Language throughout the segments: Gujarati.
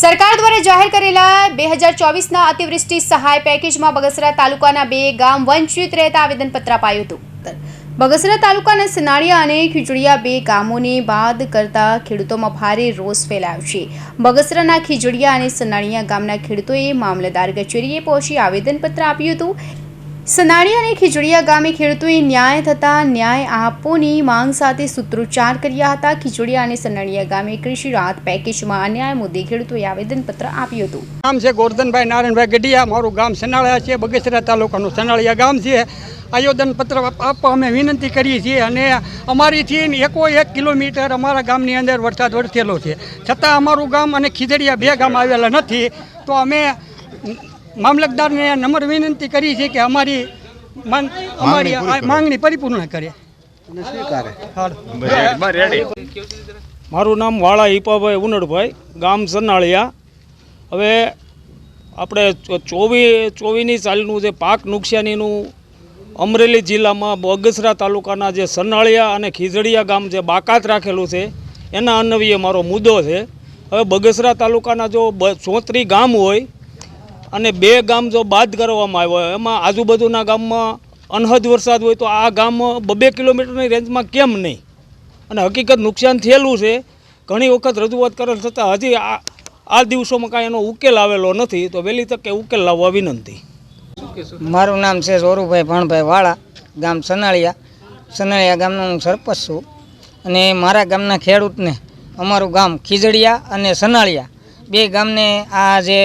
સરકાર દ્વારા જાહેર કરેલા બે હજાર ચોવીસના અતિવૃષ્ટિ સહાય પેકેજમાં બગસરા તાલુકાના બે ગામ વંચિત રહેતા આવેદનપત્ર અપાયું હતું. બગસરા તાલુકાના સનાળિયા અને ખીજડીયા બે ગામોને બાદ કરતા ખેડૂતોમાં ભારે રોષ ફેલાયો છે. બગસરાના ખીજડીયા અને સનાળિયા ગામના ખેડૂતોએ મામલતદાર કચેરીએ પહોંચી આવેદનપત્ર આપ્યું હતું. સનાળિયા અને ખીજડીયા ગામે ખેડૂતોએ ન્યાય થતા ન્યાય આપોની માંગ સાથે સૂત્રોચ્ચાર કર્યા હતા. ખીજડીયા અને સનાળિયા ગામે કૃષિ રાહત પેકેજમાં અન્યાય મુદ્દે ખેડૂતોએ આવેદનપત્ર આપ્યું હતું. ગામ છે ગોરધનભાઈ નારાયણભાઈ ગઢિયા. મારું ગામ સનાળિયા છે. બગસરા તાલુકાનું સનાળિયા ગામ છે. આયોજનપત્ર આપવા અમે વિનંતી કરીએ છીએ અને અમારીથી એકો એક કિલોમીટર અમારા ગામની અંદર વરસાદ વરસેલો છે. છતાં અમારું ગામ અને ખીજડીયા બે ગામ આવેલા નથી. તો અમે મામલતદારને નમ્ર વિનંતી કરી છે કે અમારી અમારી માંગણી પરિપૂર્ણ કરે. મારું નામ વાળા હિપાભાઈ ઉનડભાઈ ગામ સનાળિયા. હવે આપણે ચોવી ચોવીની સાલનું જે પાક નુકસાનીનું અમરેલી જિલ્લામાં બગસરા તાલુકાના જે સનાળિયા અને ખીજડીયા ગામ જે બાકાત રાખેલું છે એના અન્વયે મારો મુદ્દો છે. હવે બગસરા તાલુકાના જો બ ચોત્રી ગામ હોય અને બે ગામ જો બાદ કરવામાં આવ્યો હોય, એમાં આજુબાજુના ગામમાં અનહદ વરસાદ હોય તો આ ગામ બબે કિલોમીટરની રેન્જમાં કેમ નહીં? અને હકીકત નુકસાન થયેલું છે. ઘણી વખત રજૂઆત કરેલ છતાં હજી આ આ દિવસોમાં કાંઈ એનો ઉકેલ આવેલો નથી. તો વહેલી તકે ઉકેલ લાવવા વિનંતી. મારું નામ છે સોરુભાઈ ભણભાઈ વાળા, ગામ સનાળિયા. સનાળિયા ગામનો હું સરપંચ છું. અને મારા ગામના ખેડૂતને અમારું ગામ ખીજડીયા અને સનાળિયા. બે ગામને આ જે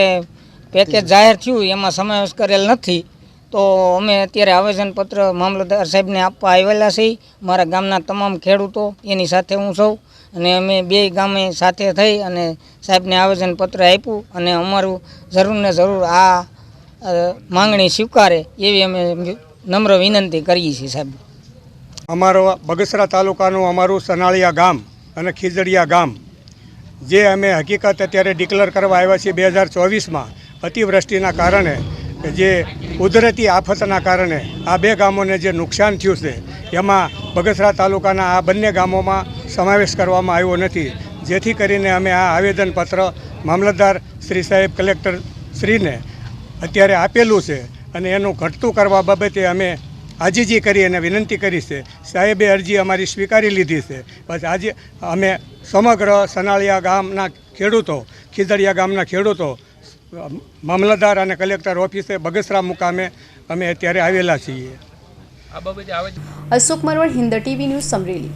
પેકેજ જાહેર થયું, એમાં સમાવેશ કરેલ નથી. તો અમે અત્યારે આવેદનપત્ર મામલતદાર સાહેબને આપવા આવેલા છીએ. મારા ગામના તમામ ખેડૂતો એની સાથે હું સૌ અને અમે બે ગામે સાથે થઈ અને સાહેબને આવેદનપત્ર આપ્યું અને અમારું જરૂર ને જરૂર આ માંગણી સ્વીકારે એવી અમે નમ્ર વિનંતી કરીએ છીએ સાહેબ. અમારો બગસરા તાલુકાનું અમારું સનાળિયા ગામ અને ખીજડીયા ગામ, જે અમે હકીકત અત્યારે ડિક્લેર કરવા આવ્યા છીએ બે હજાર ચોવીસમાં. અતિવૃષ્ટિના કારણે જે કુદરતી આફતના કારણે આ બે ગામોને જે નુકસાન થયું છે, એમાં બગસરા તાલુકાના આ બંને ગામોમાં સમાવેશ કરવામાં આવ્યો નથી. જેથી કરીને અમે આ આવેદનપત્ર મામલતદાર શ્રી સાહેબ કલેક્ટર શ્રીને અત્યારે આપેલું છે અને એનું ઘટતું કરવા બાબતે અમે આજીજી કરી અને વિનંતી કરી છે. સાહેબે અરજી અમારી સ્વીકારી લીધી છે. પછી આજે અમે સમગ્ર સનાળિયા ગામના ખેડૂતો ખીદડિયા ગામના ખેડૂતો મામલતદાર અને કલેક્ટર ઓફિસે બગસરા મુકામે અમે અત્યારે આવેલા છીએ. Ashok Marvad Hind TV news સમરેલી.